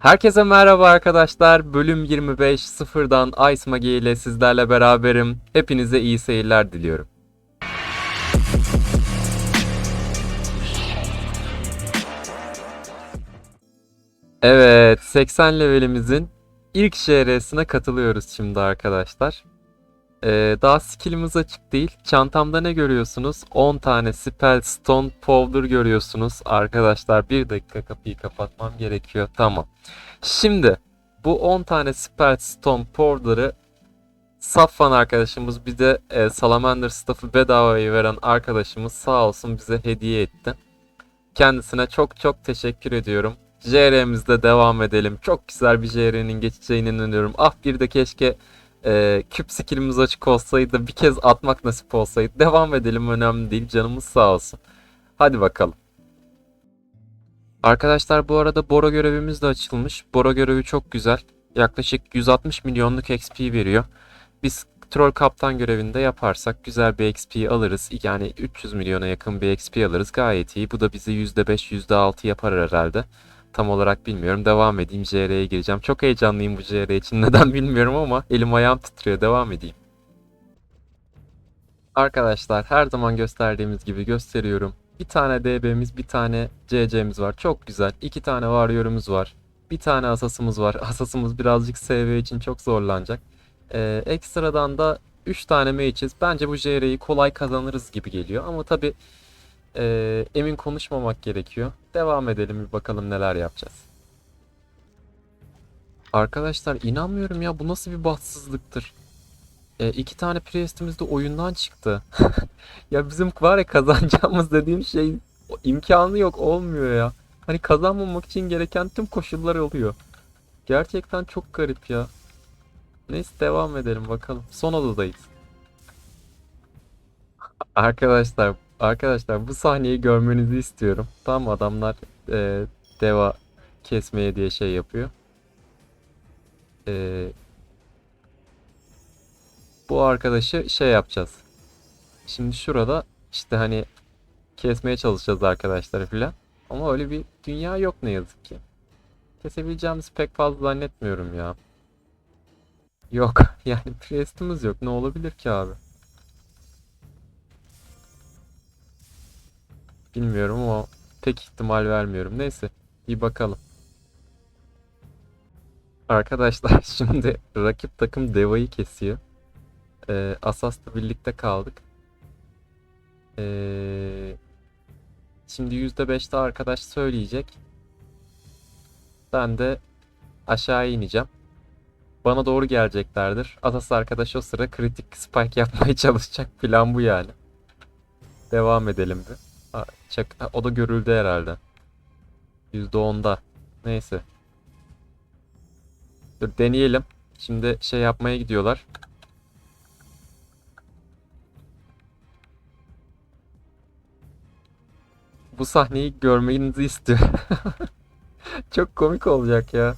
Herkese merhaba arkadaşlar. Bölüm 25 sıfırdan Ice Magi ile sizlerle beraberim. Hepinize iyi seyirler diliyorum. Evet, 80 levelimizin ilk JR'sine katılıyoruz şimdi arkadaşlar. Ee, daha skillimiz açık değil. Çantamda ne görüyorsunuz? 10 tane Spell Stone Powder görüyorsunuz. Arkadaşlar bir dakika kapıyı kapatmam gerekiyor. Tamam. Şimdi bu 10 tane Spell Stone Powder'ı Safvan arkadaşımız bir de e, Salamander Staff'ı bedavaya veren arkadaşımız sağ olsun bize hediye etti. Kendisine çok çok teşekkür ediyorum. JR'mizde devam edelim. Çok güzel bir JR'nin geçeceğine inanıyorum. Ah bir de keşke e, küp skillimiz açık olsaydı bir kez atmak nasip olsaydı. Devam edelim önemli değil canımız sağ olsun. Hadi bakalım. Arkadaşlar bu arada Bora görevimiz de açılmış. Bora görevi çok güzel. Yaklaşık 160 milyonluk XP veriyor. Biz Troll Kaptan görevinde yaparsak güzel bir XP alırız. Yani 300 milyona yakın bir XP alırız. Gayet iyi. Bu da bizi %5, %6 yapar herhalde. Tam olarak bilmiyorum. Devam edeyim. JR'ye gireceğim. Çok heyecanlıyım bu JR için. Neden bilmiyorum ama elim ayağım titriyor. Devam edeyim. Arkadaşlar her zaman gösterdiğimiz gibi gösteriyorum. Bir tane DB'miz, bir tane CC'miz var. Çok güzel. İki tane Warrior'umuz var. Bir tane Asas'ımız var. Asas'ımız birazcık SV için çok zorlanacak. Ee, ekstradan da 3 tane mage'iz. Bence bu JR'yi kolay kazanırız gibi geliyor. Ama tabi emin konuşmamak gerekiyor. Devam edelim bir bakalım neler yapacağız. Arkadaşlar inanmıyorum ya bu nasıl bir bahtsızlıktır. E, iki tane priestimiz de oyundan çıktı. ya bizim var ya kazanacağımız dediğim şey imkanı yok olmuyor ya. Hani kazanmamak için gereken tüm koşullar oluyor. Gerçekten çok garip ya. Neyse devam edelim bakalım. Son odadayız. Arkadaşlar, arkadaşlar bu sahneyi görmenizi istiyorum. Tam adamlar e, deva kesmeye diye şey yapıyor. E, bu arkadaşı şey yapacağız. Şimdi şurada işte hani kesmeye çalışacağız arkadaşlar filan. Ama öyle bir dünya yok ne yazık ki. Kesebileceğimiz pek fazla zannetmiyorum ya. Yok. Yani priestimiz yok. Ne olabilir ki abi? Bilmiyorum ama pek ihtimal vermiyorum. Neyse. Bir bakalım. Arkadaşlar şimdi rakip takım Deva'yı kesiyor. Ee, Asas'la birlikte kaldık. Ee, şimdi %5'te arkadaş söyleyecek. Ben de aşağı ineceğim. Bana doğru geleceklerdir. Asas arkadaş o sıra kritik spike yapmaya çalışacak. Plan bu yani. Devam edelim bir. Ha, çak, ha, o da görüldü herhalde. %10'da. Neyse. Dur deneyelim. Şimdi şey yapmaya gidiyorlar. Bu sahneyi görmenizi istiyorum. Çok komik olacak ya.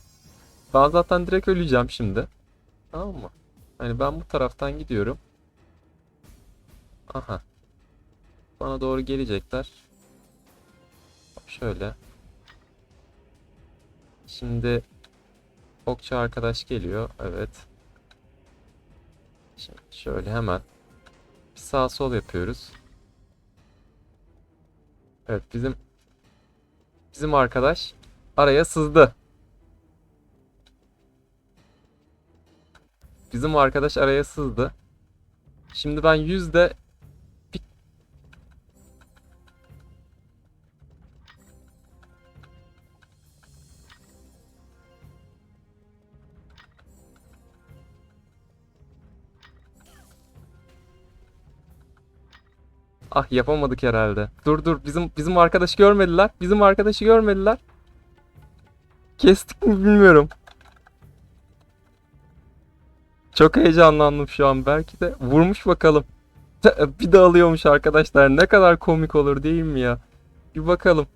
Ben zaten direkt öleceğim şimdi. Tamam mı? Hani ben bu taraftan gidiyorum. Aha. Bana doğru gelecekler. Şöyle. Şimdi okçu arkadaş geliyor. Evet. Şimdi şöyle hemen bir sağ sol yapıyoruz. Evet bizim bizim arkadaş araya sızdı. Bizim arkadaş araya sızdı. Şimdi ben yüzde Ah yapamadık herhalde. Dur dur bizim bizim arkadaşı görmediler. Bizim arkadaşı görmediler. Kestik mi bilmiyorum. Çok heyecanlandım şu an. Belki de vurmuş bakalım. Bir de alıyormuş arkadaşlar. Ne kadar komik olur değil mi ya? Bir bakalım.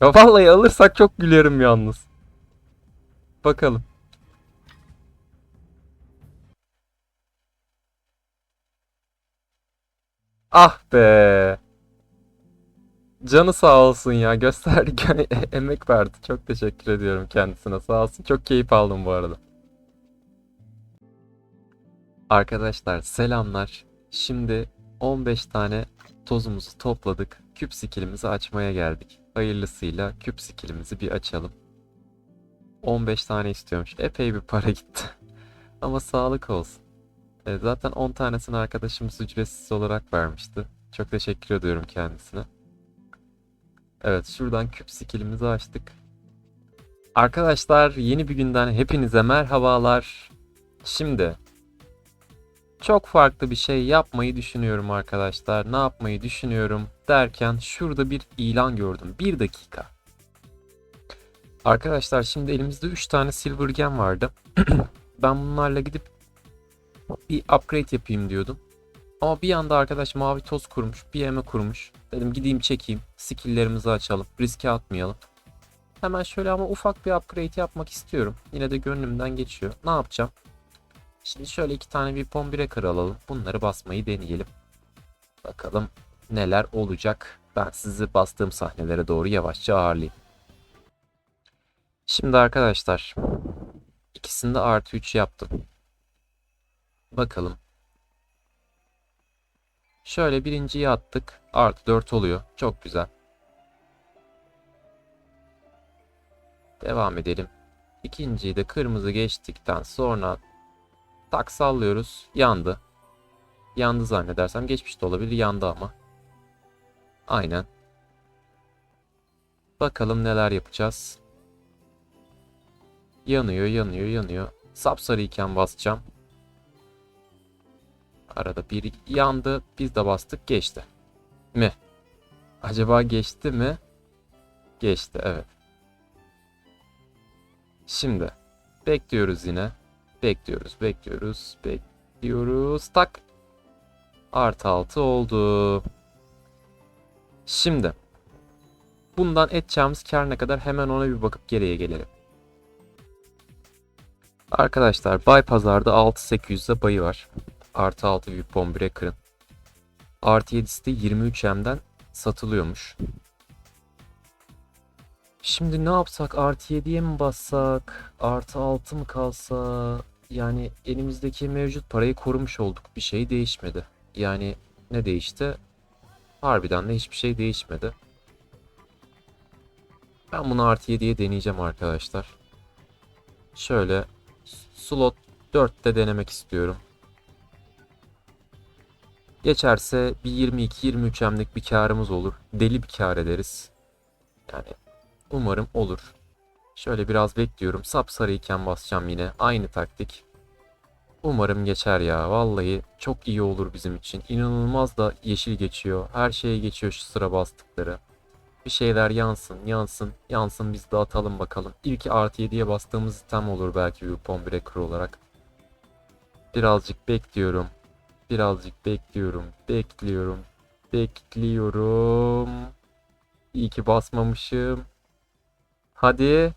Ya vallahi alırsak çok gülerim yalnız. Bakalım. Ah be. Canı sağ olsun ya. Gösterdik yani emek verdi. Çok teşekkür ediyorum kendisine. Sağ olsun. Çok keyif aldım bu arada. Arkadaşlar selamlar. Şimdi 15 tane tozumuzu topladık. Küp skillimizi açmaya geldik. Hayırlısıyla küp skillimizi bir açalım. 15 tane istiyormuş. Epey bir para gitti. Ama sağlık olsun. E, zaten 10 tanesini arkadaşımız ücretsiz olarak vermişti. Çok teşekkür ediyorum kendisine. Evet şuradan küp skillimizi açtık. Arkadaşlar yeni bir günden hepinize merhabalar. Şimdi çok farklı bir şey yapmayı düşünüyorum arkadaşlar. Ne yapmayı düşünüyorum derken şurada bir ilan gördüm. Bir dakika. Arkadaşlar şimdi elimizde 3 tane silver gem vardı. ben bunlarla gidip bir upgrade yapayım diyordum. Ama bir anda arkadaş mavi toz kurmuş, bir yeme kurmuş. Dedim gideyim çekeyim, skill'lerimizi açalım, riske atmayalım. Hemen şöyle ama ufak bir upgrade yapmak istiyorum. Yine de gönlümden geçiyor. Ne yapacağım? Şimdi şöyle iki tane bir breaker alalım. Bunları basmayı deneyelim. Bakalım neler olacak. Ben sizi bastığım sahnelere doğru yavaşça ağırlayayım. Şimdi arkadaşlar ikisinde artı 3 yaptım. Bakalım. Şöyle birinciyi attık. Artı 4 oluyor. Çok güzel. Devam edelim. İkinciyi de kırmızı geçtikten sonra tak sallıyoruz. Yandı. Yandı zannedersem. Geçmiş de olabilir. Yandı ama. Aynen. Bakalım neler yapacağız. Yanıyor, yanıyor, yanıyor. Sapsarı iken basacağım. Arada biri yandı. Biz de bastık. Geçti. Mi? Acaba geçti mi? Geçti. Evet. Şimdi bekliyoruz yine. Bekliyoruz, bekliyoruz, bekliyoruz. Tak. Artı 6 oldu. Şimdi bundan edeceğimiz kar ne kadar hemen ona bir bakıp geriye gelelim. Arkadaşlar Bay Pazar'da 6800'de bayı var. Artı 6 bir bombire kırın. Artı 7'si de 23M'den satılıyormuş. Şimdi ne yapsak? Artı 7'ye mi bassak? Artı 6 mı kalsa? Yani elimizdeki mevcut parayı korumuş olduk. Bir şey değişmedi. Yani ne değişti? Harbiden de hiçbir şey değişmedi. Ben bunu artı 7'ye deneyeceğim arkadaşlar. Şöyle slot 4'te denemek istiyorum. Geçerse bir 22-23 emlik bir karımız olur. Deli bir kar ederiz. Yani umarım olur. Şöyle biraz bekliyorum. Sapsarı iken basacağım yine. Aynı taktik. Umarım geçer ya. Vallahi çok iyi olur bizim için. İnanılmaz da yeşil geçiyor. Her şeye geçiyor şu sıra bastıkları. Bir şeyler yansın, yansın, yansın biz de atalım bakalım. İlk artı 7'ye bastığımız tam olur belki bir Weapon Breaker olarak. Birazcık bekliyorum. Birazcık bekliyorum. Bekliyorum. Bekliyorum. İyi ki basmamışım. Hadi.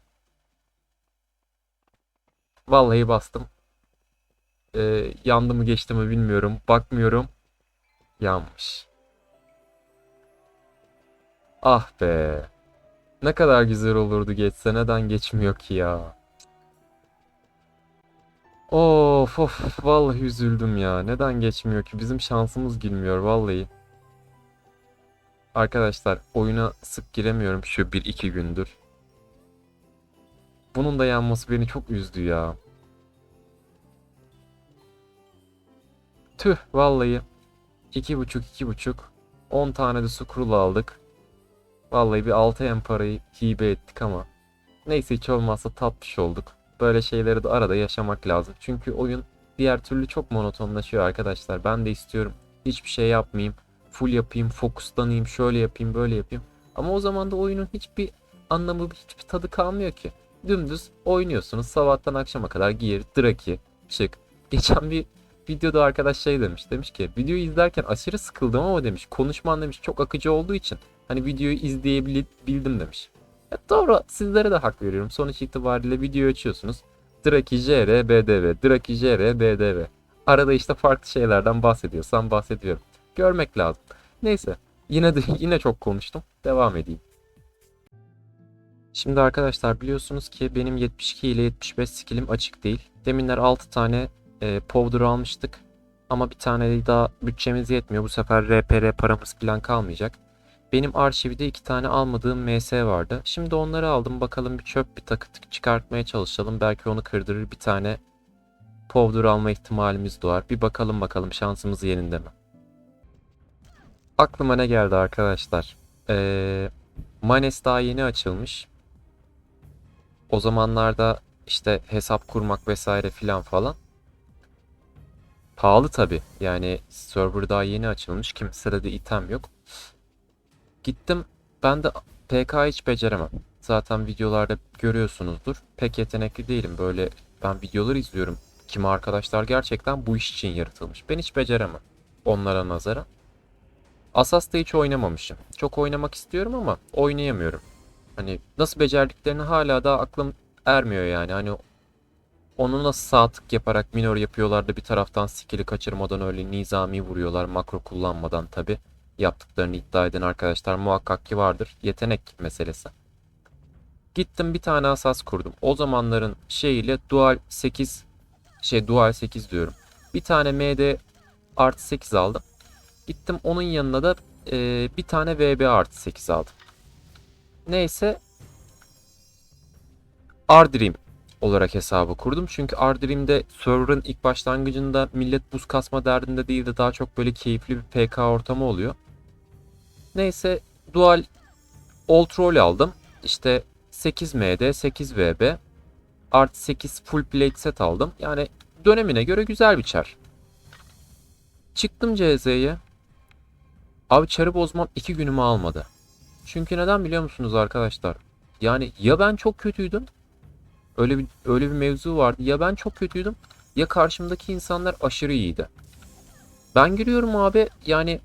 Vallahi bastım. Ee, yandı mı geçti mi bilmiyorum. Bakmıyorum. Yanmış. Ah be. Ne kadar güzel olurdu geçse neden geçmiyor ki ya. Of of vallahi üzüldüm ya. Neden geçmiyor ki? Bizim şansımız gülmüyor vallahi. Arkadaşlar oyuna sık giremiyorum şu 1-2 gündür. Bunun da yanması beni çok üzdü ya. Tüh vallahi. 2.5 2.5 10 tane de scroll aldık. Vallahi bir 6 em parayı hibe ettik ama. Neyse hiç olmazsa tatmış olduk. Böyle şeyleri de arada yaşamak lazım. Çünkü oyun diğer türlü çok monotonlaşıyor arkadaşlar. Ben de istiyorum hiçbir şey yapmayayım. Full yapayım, fokuslanayım, şöyle yapayım, böyle yapayım. Ama o zaman da oyunun hiçbir anlamı, hiçbir tadı kalmıyor ki. Dümdüz oynuyorsunuz. Sabahtan akşama kadar gir, draki, çık. Geçen bir videoda arkadaş şey demiş. Demiş ki videoyu izlerken aşırı sıkıldım ama demiş konuşman demiş çok akıcı olduğu için hani videoyu izleyebildim demiş. Doğru sizlere de hak veriyorum. Sonuç itibariyle video açıyorsunuz. Draki JR BDV, Draki JR BDV. Arada işte farklı şeylerden bahsediyorsam bahsediyorum. Görmek lazım. Neyse yine de yine çok konuştum. devam edeyim. Şimdi arkadaşlar biliyorsunuz ki benim 72 ile 75 skillim açık değil. Deminler 6 tane e, powder almıştık. Ama bir tane daha bütçemiz yetmiyor. Bu sefer RPR paramız falan kalmayacak. Benim arşivde iki tane almadığım MS vardı. Şimdi onları aldım. Bakalım bir çöp bir takı tık çıkartmaya çalışalım. Belki onu kırdırır bir tane powder alma ihtimalimiz doğar. Bir bakalım bakalım şansımız yerinde mi? Aklıma ne geldi arkadaşlar? Ee, Manes daha yeni açılmış. O zamanlarda işte hesap kurmak vesaire filan falan. Pahalı tabi. Yani server daha yeni açılmış. Kimsede de item yok. Gittim. Ben de PK hiç beceremem. Zaten videolarda görüyorsunuzdur. Pek yetenekli değilim. Böyle ben videolar izliyorum. Kimi arkadaşlar gerçekten bu iş için yaratılmış. Ben hiç beceremem. Onlara nazaran. Asas'ta hiç oynamamışım. Çok oynamak istiyorum ama oynayamıyorum. Hani nasıl becerdiklerini hala da aklım ermiyor yani. Hani onu nasıl sağ tık yaparak minor yapıyorlar da bir taraftan skill'i kaçırmadan öyle nizami vuruyorlar makro kullanmadan tabi. Yaptıklarını iddia eden arkadaşlar muhakkak ki vardır. Yetenek meselesi. Gittim bir tane asas kurdum. O zamanların şeyiyle dual 8 şey dual 8 diyorum. Bir tane MD artı 8 aldım. Gittim onun yanına da e, bir tane VB artı 8 aldım. Neyse Ardream olarak hesabı kurdum. Çünkü Ardream'de server'ın ilk başlangıcında millet buz kasma derdinde değil de daha çok böyle keyifli bir PK ortamı oluyor. Neyse dual Old Roll aldım. İşte 8 MD, 8 VB, artı 8 full plate set aldım. Yani dönemine göre güzel bir çar. Çıktım CZ'ye. Abi çarı bozmam 2 günümü almadı. Çünkü neden biliyor musunuz arkadaşlar? Yani ya ben çok kötüydüm. Öyle bir öyle bir mevzu vardı. Ya ben çok kötüydüm ya karşımdaki insanlar aşırı iyiydi. Ben giriyorum abi yani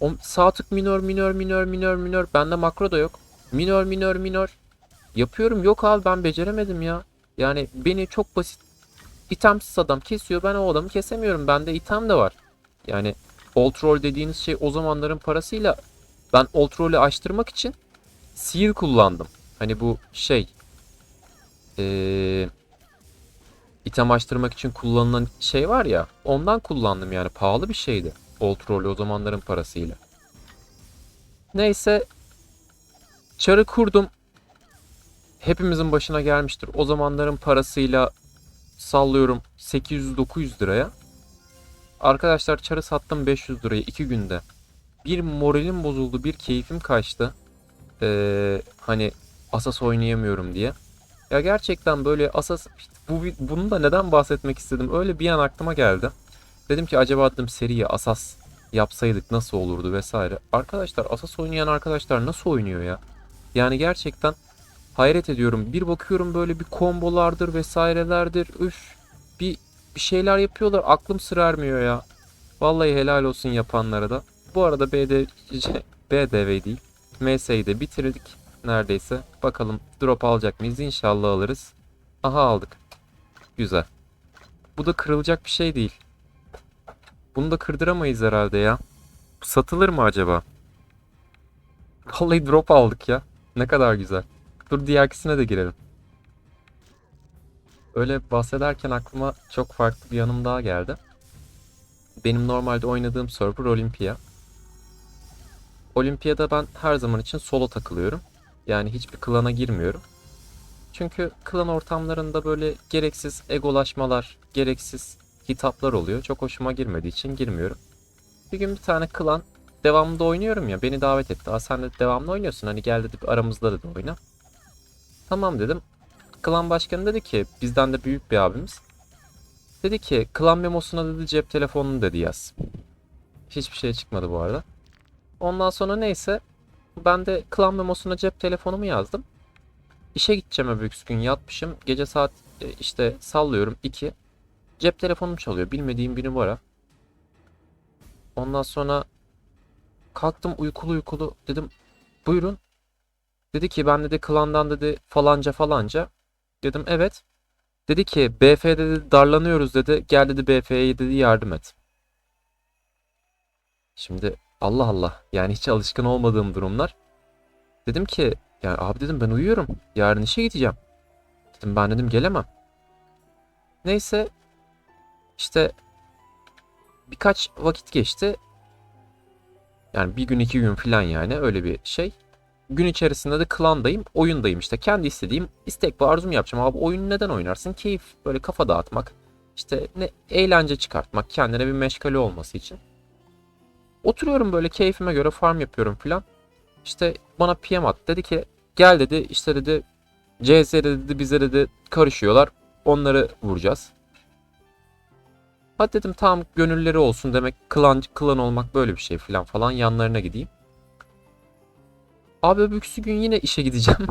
o sağ tık minör minör minör minör minör bende makro da yok. Minör minör minör yapıyorum yok abi ben beceremedim ya. Yani beni çok basit itemsiz adam kesiyor ben o adamı kesemiyorum. Bende item de var. Yani Old Roll dediğiniz şey o zamanların parasıyla ben Old Roll'ü açtırmak için Seal kullandım. Hani bu şey ee, item açtırmak için kullanılan şey var ya ondan kullandım yani pahalı bir şeydi. Old Roll o zamanların parasıyla. Neyse çarı kurdum. Hepimizin başına gelmiştir. O zamanların parasıyla sallıyorum 800-900 liraya. Arkadaşlar çarı sattım 500 liraya 2 günde. Bir moralim bozuldu, bir keyfim kaçtı. Ee, hani Asas oynayamıyorum diye. Ya gerçekten böyle Asas bu bunu da neden bahsetmek istedim? Öyle bir an aklıma geldi. Dedim ki acaba dedim seriye Asas yapsaydık nasıl olurdu vesaire. Arkadaşlar Asas oynayan arkadaşlar nasıl oynuyor ya? Yani gerçekten hayret ediyorum. Bir bakıyorum böyle bir kombolardır vesairelerdir. Üf bir bir şeyler yapıyorlar. Aklım sır ermiyor ya. Vallahi helal olsun yapanlara da. Bu arada BD, BDV değil. MS'yi de bitirdik neredeyse. Bakalım drop alacak mıyız? İnşallah alırız. Aha aldık. Güzel. Bu da kırılacak bir şey değil. Bunu da kırdıramayız herhalde ya. Satılır mı acaba? Vallahi drop aldık ya. Ne kadar güzel. Dur diğerkisine de girelim. Öyle bahsederken aklıma çok farklı bir yanım daha geldi. Benim normalde oynadığım server Olympia. Olimpiyada ben her zaman için solo takılıyorum. Yani hiçbir klana girmiyorum. Çünkü klan ortamlarında böyle gereksiz egolaşmalar, gereksiz hitaplar oluyor. Çok hoşuma girmediği için girmiyorum. Bir gün bir tane klan devamlı da oynuyorum ya beni davet etti. Aa sen de devamlı oynuyorsun hani gel dedi aramızda dedi oyna. Tamam dedim. Klan başkanı dedi ki bizden de büyük bir abimiz. Dedi ki klan memosuna dedi cep telefonunu dedi yaz. Hiçbir şey çıkmadı bu arada. Ondan sonra neyse ben de klan memosuna cep telefonumu yazdım. İşe gideceğim öbür gün yatmışım. Gece saat e, işte sallıyorum 2. Cep telefonum çalıyor. Bilmediğim bir numara. Ondan sonra kalktım uykulu uykulu dedim buyurun. Dedi ki ben dedi klandan dedi falanca falanca. Dedim evet. Dedi ki BF dedi darlanıyoruz dedi. Gel dedi BF'ye dedi yardım et. Şimdi Allah Allah yani hiç alışkın olmadığım durumlar. Dedim ki ya abi dedim ben uyuyorum. Yarın işe gideceğim. Dedim ben dedim gelemem. Neyse işte birkaç vakit geçti. Yani bir gün iki gün falan yani öyle bir şey. Gün içerisinde de klandayım, oyundayım işte. Kendi istediğim istek ve arzum yapacağım. Abi oyunu neden oynarsın? Keyif, böyle kafa dağıtmak. işte ne eğlence çıkartmak, kendine bir meşgale olması için. Oturuyorum böyle keyfime göre farm yapıyorum falan. İşte bana PM attı. Dedi ki gel dedi işte dedi CS dedi bize dedi karışıyorlar. Onları vuracağız. Hadi dedim tamam gönülleri olsun demek klan, klan olmak böyle bir şey falan falan yanlarına gideyim. Abi öbürsü gün yine işe gideceğim.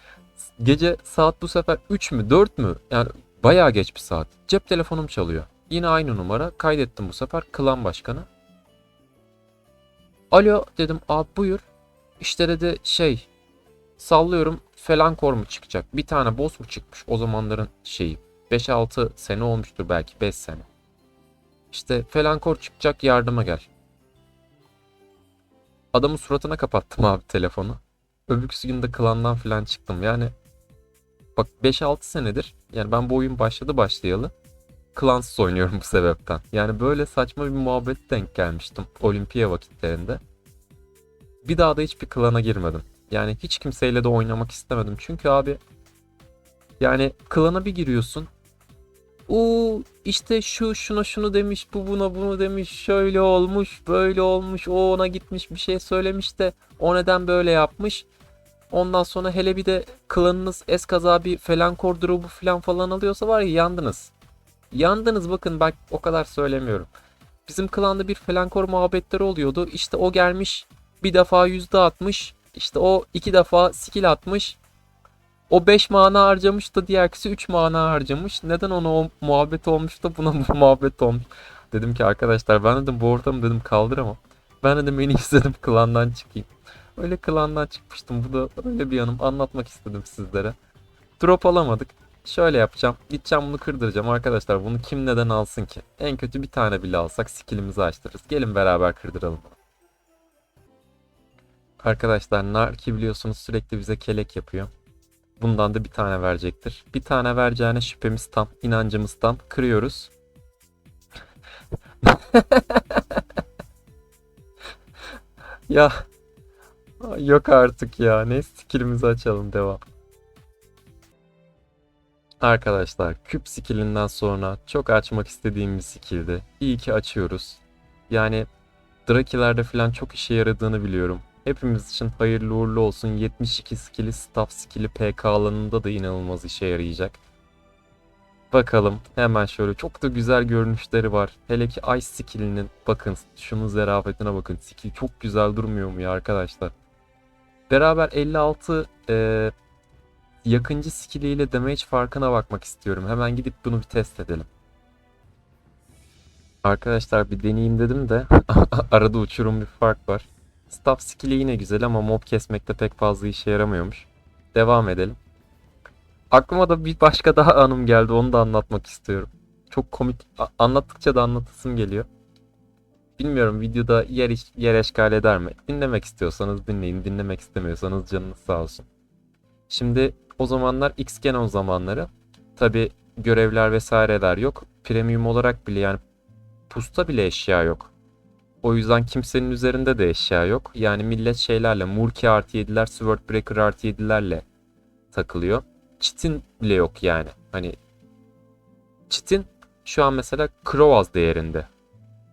Gece saat bu sefer 3 mü 4 mü? Yani bayağı geç bir saat. Cep telefonum çalıyor. Yine aynı numara. Kaydettim bu sefer. Klan başkanı. Alo dedim abi buyur. İşte dedi şey sallıyorum Felankor mu çıkacak? Bir tane boss mu çıkmış o zamanların şeyi. 5-6 sene olmuştur belki 5 sene. İşte Felankor çıkacak yardıma gel. Adamın suratına kapattım abi telefonu. Öbürsü gün de klandan falan çıktım. Yani bak 5-6 senedir yani ben bu oyun başladı başlayalı klansız oynuyorum bu sebepten. Yani böyle saçma bir muhabbet denk gelmiştim olimpiya vakitlerinde. Bir daha da hiçbir klana girmedim. Yani hiç kimseyle de oynamak istemedim. Çünkü abi yani klana bir giriyorsun. O işte şu şuna şunu demiş, bu buna bunu demiş, şöyle olmuş, böyle olmuş, o ona gitmiş bir şey söylemiş de o neden böyle yapmış. Ondan sonra hele bir de klanınız eskaza bir felankor drop'u falan falan alıyorsa var ya yandınız. Yandınız bakın bak o kadar söylemiyorum. Bizim klanda bir felankor muhabbetleri oluyordu. İşte o gelmiş bir defa yüzde atmış. İşte o iki defa skill atmış. O 5 mana harcamış da diğer kişi 3 mana harcamış. Neden ona o muhabbet olmuş da buna bu muhabbet olmuş. Dedim ki arkadaşlar ben dedim bu ortamı dedim kaldıramam. Ben dedim en iyisi dedim klandan çıkayım. Öyle klandan çıkmıştım. Bu da öyle bir yanım anlatmak istedim sizlere. Drop alamadık. Şöyle yapacağım. Gideceğim bunu kırdıracağım. Arkadaşlar bunu kim neden alsın ki? En kötü bir tane bile alsak skillimizi açtırırız. Gelin beraber kırdıralım. Arkadaşlar Narki biliyorsunuz sürekli bize kelek yapıyor. Bundan da bir tane verecektir. Bir tane vereceğine şüphemiz tam, inancımız tam. Kırıyoruz. ya yok artık ya. Ne skillimizi açalım devam. Arkadaşlar küp skillinden sonra çok açmak istediğim bir skilldi. İyi ki açıyoruz. Yani Draki'lerde falan çok işe yaradığını biliyorum. Hepimiz için hayırlı uğurlu olsun. 72 skill'i staff skill'i PK alanında da inanılmaz işe yarayacak. Bakalım hemen şöyle çok da güzel görünüşleri var. Hele ki Ice skill'inin bakın şunun zerafetine bakın. Skill çok güzel durmuyor mu ya arkadaşlar? Beraber 56 e, yakıncı skilliyle damage farkına bakmak istiyorum. Hemen gidip bunu bir test edelim. Arkadaşlar bir deneyeyim dedim de arada uçurum bir fark var. Staff skill'i yine güzel ama mob kesmekte pek fazla işe yaramıyormuş. Devam edelim. Aklıma da bir başka daha anım geldi onu da anlatmak istiyorum. Çok komik anlattıkça da anlatasım geliyor. Bilmiyorum videoda yer, iş- yer eşgal eder mi? Dinlemek istiyorsanız dinleyin, dinlemek istemiyorsanız canınız sağ olsun. Şimdi o zamanlar X-Genon zamanları. Tabi görevler vesaireler yok. Premium olarak bile yani pusta bile eşya yok. O yüzden kimsenin üzerinde de eşya yok. Yani millet şeylerle Murki artı 7'ler, Swordbreaker artı 7'lerle takılıyor. Çitin bile yok yani. Hani Çitin şu an mesela Krovaz değerinde.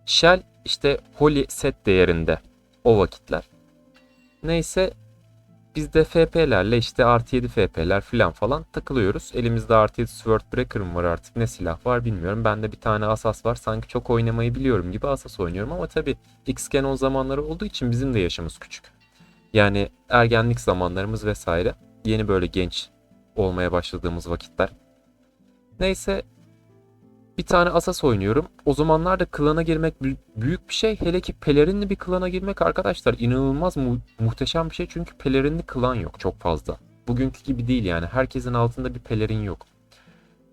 Shell işte Holy set değerinde. O vakitler. Neyse biz de FP'lerle işte artı 7 FP'ler falan falan takılıyoruz. Elimizde artı 7 Swordbreaker'ım var artık ne silah var bilmiyorum. Bende bir tane Asas var. Sanki çok oynamayı biliyorum gibi Asas oynuyorum ama tabii X-Canon zamanları olduğu için bizim de yaşımız küçük. Yani ergenlik zamanlarımız vesaire. Yeni böyle genç olmaya başladığımız vakitler. Neyse bir tane Asas oynuyorum. O zamanlarda klana girmek bü- büyük bir şey. Hele ki pelerinli bir klana girmek arkadaşlar inanılmaz mu- muhteşem bir şey. Çünkü pelerinli klan yok çok fazla. Bugünkü gibi değil yani. Herkesin altında bir pelerin yok.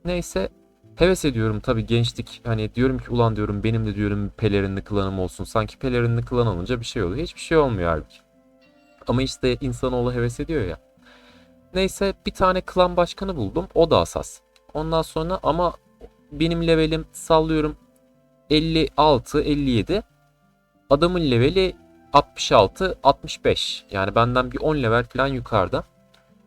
Neyse heves ediyorum tabii gençlik. Hani diyorum ki ulan diyorum benim de diyorum pelerinli klanım olsun. Sanki pelerinli klan olunca bir şey oluyor. Hiçbir şey olmuyor halbuki. Ama işte insanoğlu heves ediyor ya. Neyse bir tane klan başkanı buldum. O da asas. Ondan sonra ama benim levelim sallıyorum 56, 57. Adamın leveli 66, 65. Yani benden bir 10 level falan yukarıda.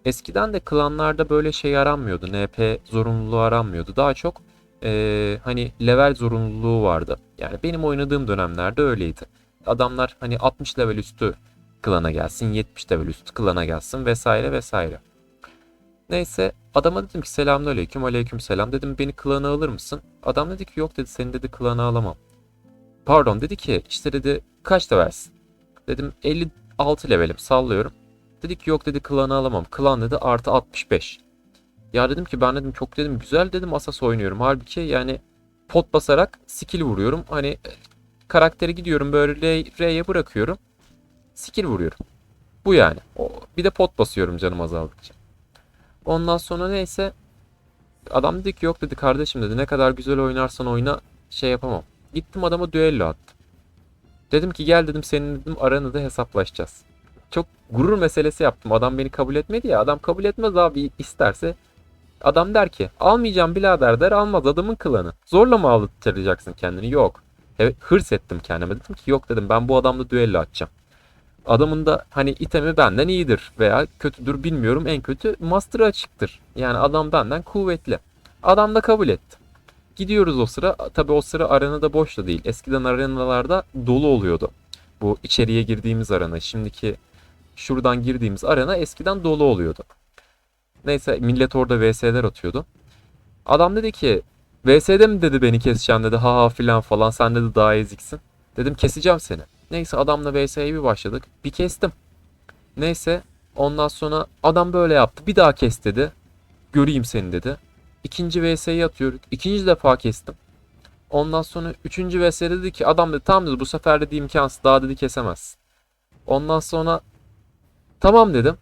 Eskiden de klanlarda böyle şey aranmıyordu. NP zorunluluğu aranmıyordu. Daha çok eee, hani level zorunluluğu vardı. Yani benim oynadığım dönemlerde öyleydi. Adamlar hani 60 level üstü klana gelsin, 70 level üstü klana gelsin vesaire vesaire. Neyse adama dedim ki selamünaleyküm aleyküm selam dedim beni klana alır mısın? Adam dedi ki yok dedi seni dedi klana alamam. Pardon dedi ki işte dedi kaç levelsin? Dedim 56 levelim sallıyorum. Dedi ki yok dedi klanı alamam. Klan dedi artı 65. Ya dedim ki ben dedim çok dedim güzel dedim asas oynuyorum. Halbuki yani pot basarak skill vuruyorum. Hani karakteri gidiyorum böyle R'ye bırakıyorum. Skill vuruyorum. Bu yani. O, bir de pot basıyorum canım azaldıkça. Ondan sonra neyse adam dedi ki yok dedi kardeşim dedi ne kadar güzel oynarsan oyna şey yapamam. Gittim adama düello attım. Dedim ki gel dedim senin dedim aranı da hesaplaşacağız. Çok gurur meselesi yaptım. Adam beni kabul etmedi ya. Adam kabul etmez abi isterse. Adam der ki almayacağım birader der almaz adamın klanı. Zorla mı aldıracaksın kendini? Yok. Evet, hırs ettim kendime. Dedim ki yok dedim ben bu adamla düello atacağım. Adamın da hani itemi benden iyidir veya kötüdür bilmiyorum. En kötü master'ı açıktır. Yani adam benden kuvvetli. Adam da kabul etti. Gidiyoruz o sıra. Tabi o sıra arena da boş da değil. Eskiden arenalarda dolu oluyordu. Bu içeriye girdiğimiz arena. Şimdiki şuradan girdiğimiz arena eskiden dolu oluyordu. Neyse millet orada VS'ler atıyordu. Adam dedi ki VS'de mi dedi beni keseceğim dedi ha ha filan falan sen dedi daha eziksin. Dedim keseceğim seni. Neyse adamla VS'ye bir başladık. Bir kestim. Neyse ondan sonra adam böyle yaptı. Bir daha kes dedi. Göreyim seni dedi. İkinci VS'yi atıyoruz. İkinci defa kestim. Ondan sonra üçüncü VS'de dedi ki adam dedi tamam dedi bu sefer dedi imkansız daha dedi kesemezsin. Ondan sonra tamam dedim.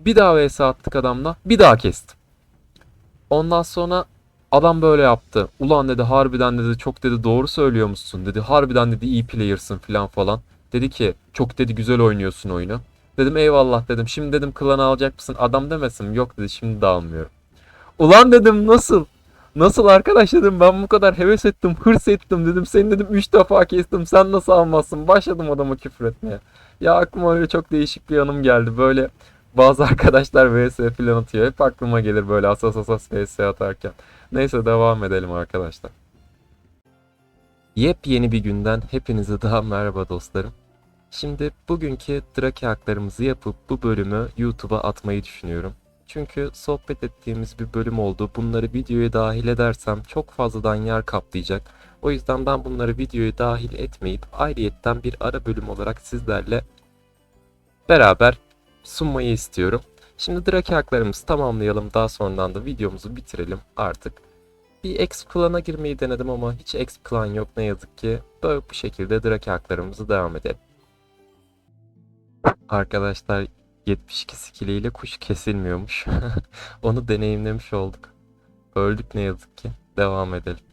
Bir daha vs attık adamla. Bir daha kestim. Ondan sonra adam böyle yaptı. Ulan dedi harbiden dedi çok dedi doğru söylüyormuşsun dedi. Harbiden dedi iyi player'sın falan falan. Dedi ki çok dedi güzel oynuyorsun oyunu. Dedim eyvallah dedim. Şimdi dedim klanı alacak mısın? Adam demesin. Yok dedi şimdi de almıyorum. Ulan dedim nasıl? Nasıl arkadaş dedim ben bu kadar heves ettim, hırs ettim dedim. Seni dedim 3 defa kestim. Sen nasıl almazsın? Başladım adama küfür etmeye. Ya aklıma öyle çok değişik bir anım geldi. Böyle bazı arkadaşlar vs falan atıyor. Hep aklıma gelir böyle asas asas vs atarken. Neyse devam edelim arkadaşlar. Yepyeni bir günden hepinize daha merhaba dostlarım. Şimdi bugünkü Drake haklarımızı yapıp bu bölümü YouTube'a atmayı düşünüyorum. Çünkü sohbet ettiğimiz bir bölüm oldu. Bunları videoya dahil edersem çok fazladan yer kaplayacak. O yüzden ben bunları videoya dahil etmeyip ayrıyetten bir ara bölüm olarak sizlerle beraber sunmayı istiyorum. Şimdi Drake haklarımızı tamamlayalım. Daha sonradan da videomuzu bitirelim artık. Bir exp klan'a girmeyi denedim ama hiç exp klan yok ne yazık ki. Böyle bu şekilde Drake haklarımızı devam edelim. Arkadaşlar 72 skill ile kuş kesilmiyormuş. Onu deneyimlemiş olduk. Öldük ne yazık ki. Devam edelim.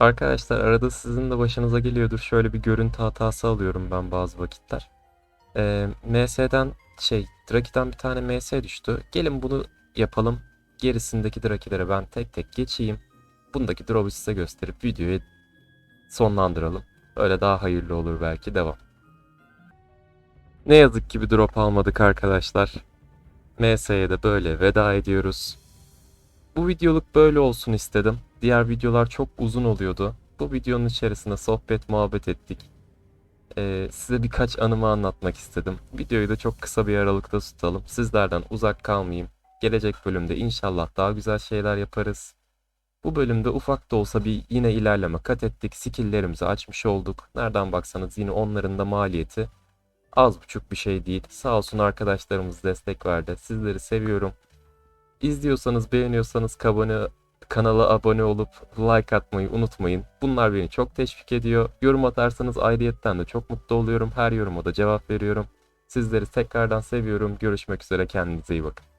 Arkadaşlar arada sizin de başınıza geliyordur. Şöyle bir görüntü hatası alıyorum ben bazı vakitler. Ee, MS'den şey Draki'den bir tane MS düştü. Gelin bunu yapalım. Gerisindeki Draki'lere ben tek tek geçeyim. Bundaki drop'u size gösterip videoyu sonlandıralım. Öyle daha hayırlı olur belki. Devam. Ne yazık ki bir drop almadık arkadaşlar. MS'ye de böyle veda ediyoruz. Bu videoluk böyle olsun istedim. Diğer videolar çok uzun oluyordu. Bu videonun içerisinde sohbet muhabbet ettik. Ee, size birkaç anımı anlatmak istedim. Videoyu da çok kısa bir aralıkta tutalım. Sizlerden uzak kalmayayım. Gelecek bölümde inşallah daha güzel şeyler yaparız. Bu bölümde ufak da olsa bir yine ilerleme kat ettik. Skill'lerimizi açmış olduk. Nereden baksanız yine onların da maliyeti az buçuk bir şey değil. Sağ olsun arkadaşlarımız destek verdi. Sizleri seviyorum. İzliyorsanız, beğeniyorsanız kabone, kanala abone olup like atmayı unutmayın. Bunlar beni çok teşvik ediyor. Yorum atarsanız ayrıyetten de çok mutlu oluyorum. Her yoruma da cevap veriyorum. Sizleri tekrardan seviyorum. Görüşmek üzere. Kendinize iyi bakın.